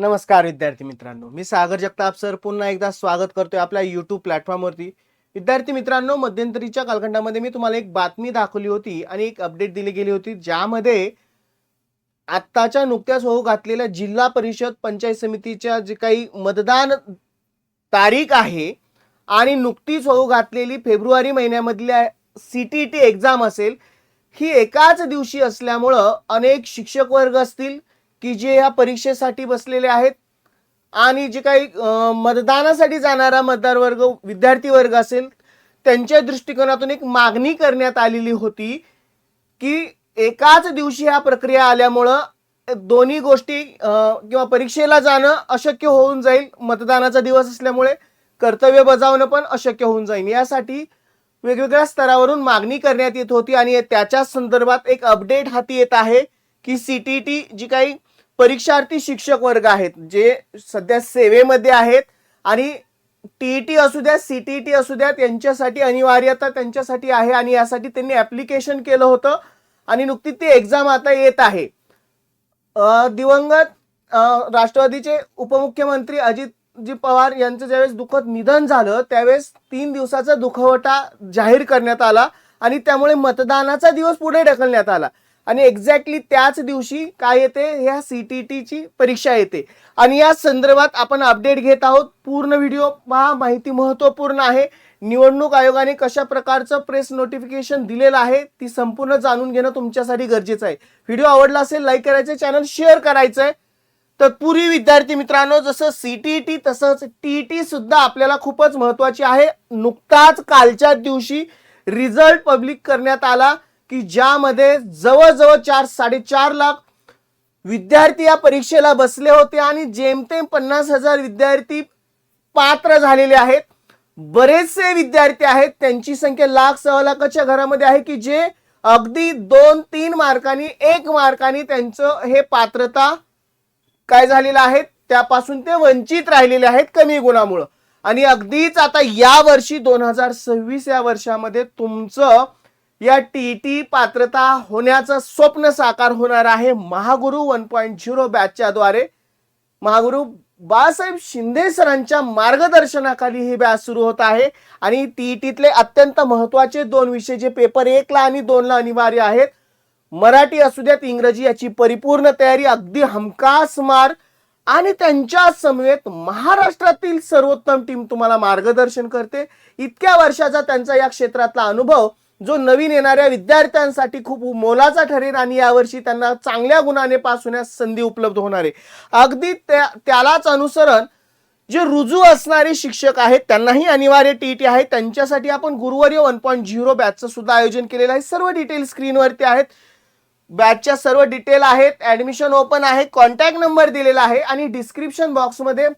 नमस्कार विद्यार्थी मित्रांनो. मी सागर जगताप सर. पुन्हा एकदा स्वागत करतोय आपल्या युट्यूब प्लॅटफॉर्मवरती विद्यार्थी मित्रांनो मध्यंतरीच्या कालखंडामध्ये मी तुम्हाला एक बातमी दाखवली होती आणि एक अपडेट दिली गेली होती ज्यामध्ये आत्ताच्या नुकत्याच होऊ घातलेल्या जिल्हा परिषद पंचायत समितीच्या जे काही मतदान तारीख आहे आणि नुकतीच होऊ घातलेली फेब्रुवारी महिन्यामधल्या सी टी टी एक्झाम असेल ही एकाच दिवशी असल्यामुळं अनेक शिक्षक वर्ग असतील की जे या परीक्षेसाठी बसलेले आहेत आणि जे काही मतदानासाठी जाणारा मतदार वर्ग विद्यार्थी वर्ग असेल त्यांच्या दृष्टिकोनातून एक मागणी करण्यात आलेली होती की एकाच दिवशी ह्या प्रक्रिया आल्यामुळं दोन्ही गोष्टी किंवा परीक्षेला जाणं अशक्य होऊन जाईल मतदानाचा दिवस असल्यामुळे कर्तव्य बजावणं पण अशक्य होऊन जाईल. यासाठी वेगवेगळ्या स्तरावरून मागणी करण्यात येत होती आणि त्याच्या संदर्भात एक अपडेट हाती येत आहे की सी टी टी जी काही परीक्षार्थी शिक्षक वर्ग आहेत जे सध्या सेवेमध्ये आहेत आणि टीईटी असू द्या सीटीईटी असू द्या त्यांच्यासाठी अनिवार्यता त्यांच्यासाठी आहे आणि यासाठी त्यांनी ऍप्लिकेशन केलं होतं आणि नुकतीच ती एक्झाम आता येत आहे. दिवंगत राष्ट्रवादीचे उपमुख्यमंत्री अजितजी पवार यांचं ज्यावेळेस दुःखद निधन झालं त्यावेळेस तीन दिवसाचा दुखवटा जाहीर करण्यात आला आणि त्यामुळे मतदानाचा दिवस पुढे ढकलण्यात आला. आणि एक्झॅक्टली त्याच दिवशी काय येते? ह्या सी टी टीची परीक्षा येते. आणि या संदर्भात आपण अपडेट घेत आहोत. पूर्ण व्हिडिओ पहा. माहिती महत्त्वपूर्ण आहे. निवडणूक आयोगाने कशा प्रकारचं प्रेस नोटिफिकेशन दिलेलं आहे ती संपूर्ण जाणून घेणं तुमच्यासाठी गरजेचं आहे. व्हिडिओ आवडला असेल लाईक करायचं चॅनल शेअर करायचं आहे तत्पूर्वी विद्यार्थी मित्रांनो जसं सीटीटी तसंच टीटी सुद्धा आपल्याला खूपच महत्वाची आहे. नुकताच कालच्या दिवशी रिझल्ट पब्लिक करण्यात आला. की ज्यामध्ये जवळजवळ चार साडेचार लाख विद्यार्थी या परीक्षेला बसले होते आणि जेमतेम पन्नास हजार विद्यार्थी पात्र झालेले आहेत. बरेचसे विद्यार्थी आहेत त्यांची संख्या लाख सव्वा लाखाच्या घरामध्ये आहे की जे अगदी दोन तीन मार्कांनी एक मार्कांनी त्यांचं हे पात्रता काय झालेलं आहे त्यापासून ते वंचित राहिलेले आहेत कमी गुणामुळं. आणि अगदीच आता या वर्षी दोन हजार सव्वीस या वर्षामध्ये तुमचं या टी टी पात्रता होण्याचं स्वप्न साकार होणार आहे महागुरु वन पॉईंट झिरो बॅचच्या द्वारे महागुरु बाळासाहेब शिंदे सरांच्या मार्गदर्शनाखाली ही बॅच सुरू होत आहे आणि टीईटीतले अत्यंत महत्त्वाचे दोन विषय जे पेपर एकला आणि दोनला अनिवार्य आहेत. मराठी असू द्यात इंग्रजी याची परिपूर्ण तयारी अगदी हमखास मार आणि त्यांच्या समवेत महाराष्ट्रातील सर्वोत्तम टीम तुम्हाला मार्गदर्शन करते. इतक्या वर्षाचा त्यांचा या क्षेत्रातला अनुभव जो नवीन येणाऱ्या विद्यार्थ्यांसाठी खूप मोलाचा ठरेल आणि यावर्षी त्यांना चांगल्या गुणाने पास होण्यास संधी उपलब्ध होणार आहे. अगदी त्या त्यालाच अनुसरण जे रुजू असणारे शिक्षक आहेत त्यांनाही अनिवार्य टी टी आहे. त्यांच्यासाठी आपण गुरुवारी वन पॉईंट झिरो बॅचचं सुद्धा आयोजन केलेलं आहे. सर्व डिटेल स्क्रीनवरती आहेत. बॅचच्या सर्व डिटेल आहेत. ॲडमिशन ओपन आहे. कॉन्टॅक्ट नंबर दिलेला आहे. आणि डिस्क्रिप्शन बॉक्समध्ये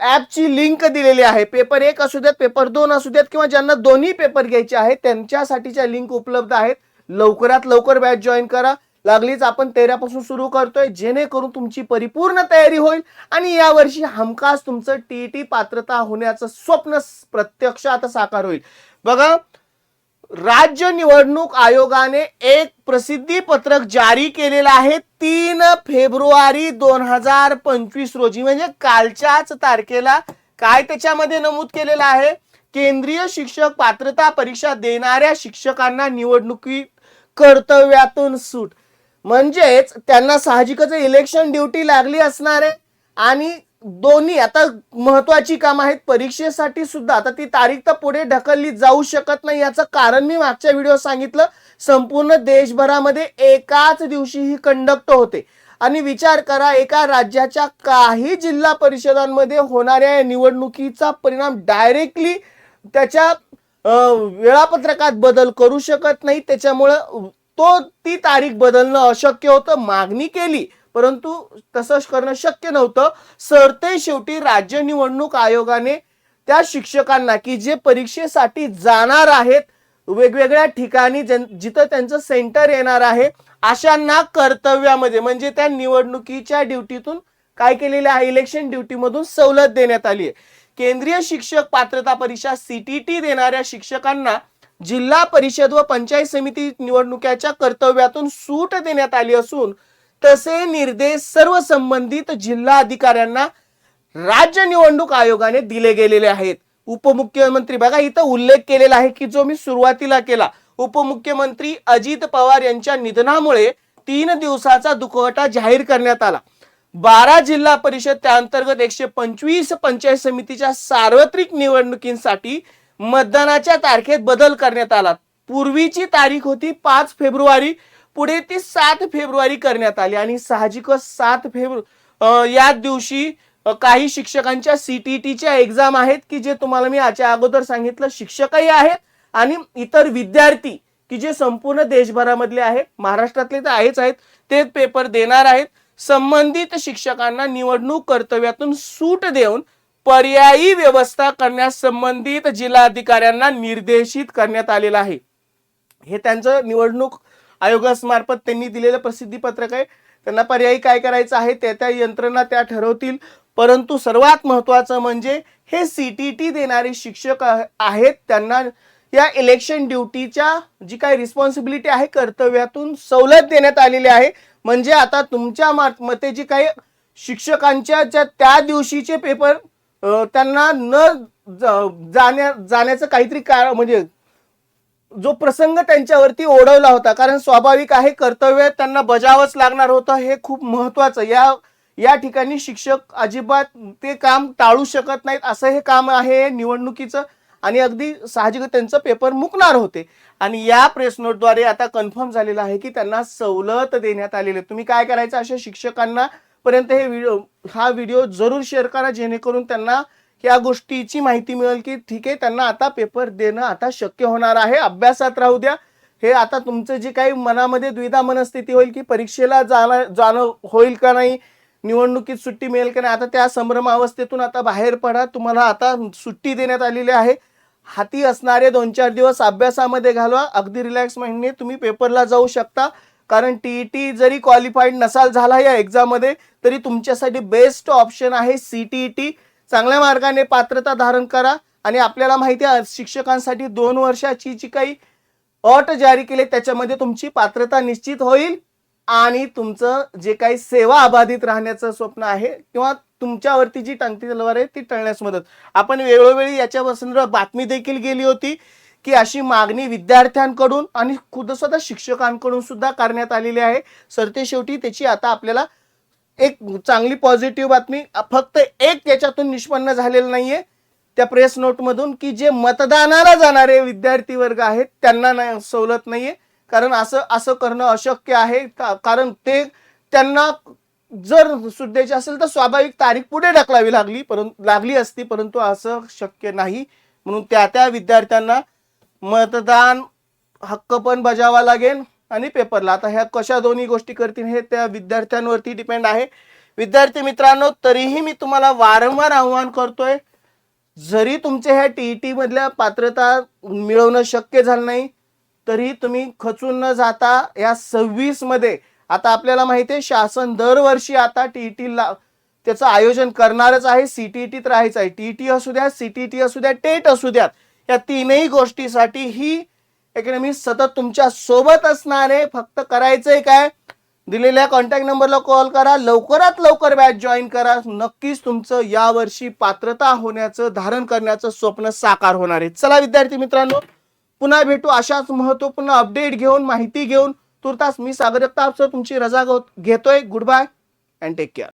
ॲपची लिंक दिलेली आहे. पेपर एक असू देत पेपर दोन असू देत किंवा ज्यांना दोन्ही पेपर घ्यायचे आहेत त्यांच्यासाठीच्या लिंक उपलब्ध आहेत. लवकरात लवकर बॅच जॉईन करा. लागलीच आपण तेरापासून सुरू करतोय जेणेकरून तुमची परिपूर्ण तयारी होईल आणि यावर्षी हमखास तुमचं टी पात्रता होण्याचं स्वप्न प्रत्यक्ष आता साकार होईल. बघा राज्य निवडणूक आयोगाने एक प्रसिद्धी पत्रक जारी केलेलं आहे तीन फेब्रुवारी दोन हजार पंचवीस रोजी. म्हणजे कालच्याच तारखेला काय त्याच्यामध्ये नमूद केलेलं आहे? केंद्रीय शिक्षक पात्रता परीक्षा देणाऱ्या शिक्षकांना निवडणुकी कर्तव्यातून सूट. म्हणजेच त्यांना साहजिकच इलेक्शन ड्युटी लागली असणार आहे आणि दोन्ही आता महत्वाची काम आहेत. परीक्षेसाठी सुद्धा. आता ती तारीख तर पुढे ढकलली जाऊ शकत नाही याचं कारण मी मागच्या व्हिडिओ सांगितलं. संपूर्ण देशभरामध्ये एकाच दिवशी ही कंडक्ट होते. आणि विचार करा एका राज्याच्या काही जिल्हा परिषदांमध्ये होणाऱ्या या निवडणुकीचा परिणाम डायरेक्टली त्याच्या वेळापत्रकात बदल करू शकत नाही. त्याच्यामुळं तो ती तारीख बदलणं अशक्य होतं. मागणी केली. परंतु तसं करणं शक्य नव्हतं. सरते शेवटी राज्य निवडणूक आयोगाने त्या शिक्षकांना की जे परीक्षेसाठी जाणार आहेत वेगवेगळ्या ठिकाणी जिथं त्यांचं सेंटर येणार आहे अशांना कर्तव्यामध्ये म्हणजे त्या निवडणुकीच्या ड्युटीतून काय केलेलं आहे? इलेक्शन ड्युटीमधून सवलत देण्यात आली आहे. केंद्रीय शिक्षक पात्रता परीक्षा सीटीटी देणाऱ्या शिक्षकांना जिल्हा परिषद व पंचायत समिती निवडणुकीच्या कर्तव्यातून सूट देण्यात आली असून तसे निर्देश सर्व संबंधित जिल्हा अधिकाऱ्यांना राज्य निवडणूक आयोगाने दिले गेलेले आहेत. उपमुख्यमंत्री बघा इथं उल्लेख केलेला आहे की जो मी सुरुवातीला केला उपमुख्यमंत्री अजित पवार यांच्या निधनामुळे तीन दिवसाचा दुखवटा जाहीर करण्यात आला. बारा जिल्हा परिषद त्या अंतर्गत एकशे पंचवीस पंचायत समितीच्या सार्वत्रिक निवडणुकींसाठी मतदानाच्या तारखेत बदल करण्यात आला. पूर्वीची तारीख होती पाच फेब्रुवारी पुढे ती सात फेब्रुवारी करण्यात आली आणि साहजिकच सात फेब्रुवारी या दिवशी काही शिक्षकांच्या सीटीटीच्या एक्झाम आहेत की जे तुम्हाला मी याच्या अगोदर सांगितलं शिक्षकही आहेत आणि इतर विद्यार्थी की जे संपूर्ण देशभरामधले आहेत महाराष्ट्रातले तर आहेच आहेत ते पेपर देणार आहेत. संबंधित शिक्षकांना निवडणूक कर्तव्यातून सूट देऊन पर्यायी व्यवस्था करण्यास संबंधित जिल्हाधिकाऱ्यांना निर्देशित करण्यात आलेलं आहे. हे त्यांचं निवडणूक आयोगामार्फत त्यांनी दिलेलं प्रसिद्धी पत्रक आहे. त्यांना पर्यायी काय करायचं आहे त्या त्या यंत्रणा त्या ठरवतील. परंतु सर्वात महत्वाचं म्हणजे हे सी टी टी देणारे शिक्षक आहेत त्यांना या इलेक्शन ड्युटीच्या जी काही रिस्पॉन्सिबिलिटी आहे कर्तव्यातून सवलत देण्यात आलेली आहे. म्हणजे आता तुमच्या मते जी काही शिक्षकांच्या ज्या त्या दिवशीचे पेपर त्यांना न जाण्या जाण्याचं काहीतरी कारण म्हणजे जो प्रसंग त्यांच्यावरती ओढवला होता कारण स्वाभाविक आहे कर्तव्य त्यांना बजावच लागणार होतं हे खूप महत्वाचं या या ठिकाणी शिक्षक अजिबात ते काम टाळू शकत नाहीत असं हे काम आहे निवडणुकीचं. आणि अगदी साहजिक त्यांचं पेपर मुकणार होते. आणि या प्रेस नोटद्वारे आता कन्फर्म झालेलं आहे की त्यांना सवलत देण्यात आलेली आहे. तुम्ही काय करायचं अशा शिक्षकांना पर्यंत हे व्हिडिओ हा व्हिडिओ जरूर शेअर करा जेणेकरून त्यांना या गोष्टीची माहिती मिळेल की ठीक आहे त्यांना आता पेपर देणं आता शक्य होणार आहे अभ्यासात राहू द्या. हे आता तुमचं जे काही मनामध्ये द्विधा मनस्थिती होईल की परीक्षेला जाणं जाणं होईल का नाही निवडणुकीत सुट्टी मिळेल का नाही आता त्या संभ्रम अवस्थेतून आता बाहेर पडा. तुम्हाला आता सुट्टी देण्यात आलेली आहे. हाती असणारे दोन चार दिवस अभ्यासामध्ये घालवा. अगदी रिलॅक्स माइंडने तुम्ही पेपरला जाऊ शकता. कारण टी टी जरी क्वालिफाईड नसाल झाला या एक्झाममध्ये तरी तुमच्यासाठी बेस्ट ऑप्शन आहे सी टी ई टी चांगल्या मार्गाने पात्रता धारण करा आणि आपल्याला माहिती आहे शिक्षकांसाठी दोन वर्षाची जी काही अट जारी केली त्याच्यामध्ये तुमची पात्रता निश्चित होईल आणि तुमचं जे काही सेवा अबाधित राहण्याचं स्वप्न आहे किंवा तुमच्यावरती जी टंगती तलवार आहे ती टळण्यास मदत. आपण वेळोवेळी याच्यापासून बातमी देखील गेली होती की अशी मागणी विद्यार्थ्यांकडून आणि खुद स्वतः शिक्षकांकडून सुद्धा करण्यात आलेली आहे. सरते शेवटी त्याची आता आपल्याला एक चांगली पॉझिटिव्ह बातमी. फक्त एक त्याच्यातून निष्पन्न झालेलं नाहीये. त्या प्रेस नोटमधून की जे मतदानाला जाणारे विद्यार्थी वर्ग आहेत त्यांना नाही सवलत नाहीये. कारण असं असं करणं अशक्य आहे. का- कारण ते त्यांना जर सुद्धायची असेल तर स्वाभाविक तारीख पुढे ढकलावी लागली परंतु लागली असती परंतु असं शक्य नाही. म्हणून त्या त्या विद्यार्थ्यांना मतदान हक्क पण बजावा लागेल. आणि पेपरला आता ह्या कशा दोन्ही गोष्टी करतील हे त्या विद्यार्थ्यांवरती डिपेंड आहे. विद्यार्थी मित्रांनो तरीही मी तुम्हाला वारंवार आव्हान करतोय जरी तुमच्या ह्या टीईटी मधल्या पात्रता मिळवणं शक्य झालं नाही तरी तुम्ही खचून न जाता या सव्वीसमध्ये आता आपल्याला माहिती आहे शासन दरवर्षी आता टीईटी ला त्याचं आयोजन करणारच आहे सीटीईटी तर आहेच आहे. टीईटी असू द्या सीटीटी असू द्या टेट असू द्यात या तीनही गोष्टीसाठी ही अकॅडमी सतत तुमच्यासोबत असणार आहे फक्त करायचंय काय? दिलेल्या कॉन्टॅक्ट नंबरला कॉल करा लवकरात लवकर बॅच जॉईन करा. नक्कीच तुमचं यावर्षी पात्रता होण्याचं धारण करण्याचं स्वप्न साकार होणार आहे. चला विद्यार्थी मित्रांनो पुन्हा भेटू अशाच महत्त्वपूर्ण अपडेट घेऊन माहिती घेऊन. तुर्तास मी सागर जगताप सर तुमची रजा घेतोय. Good bye and take care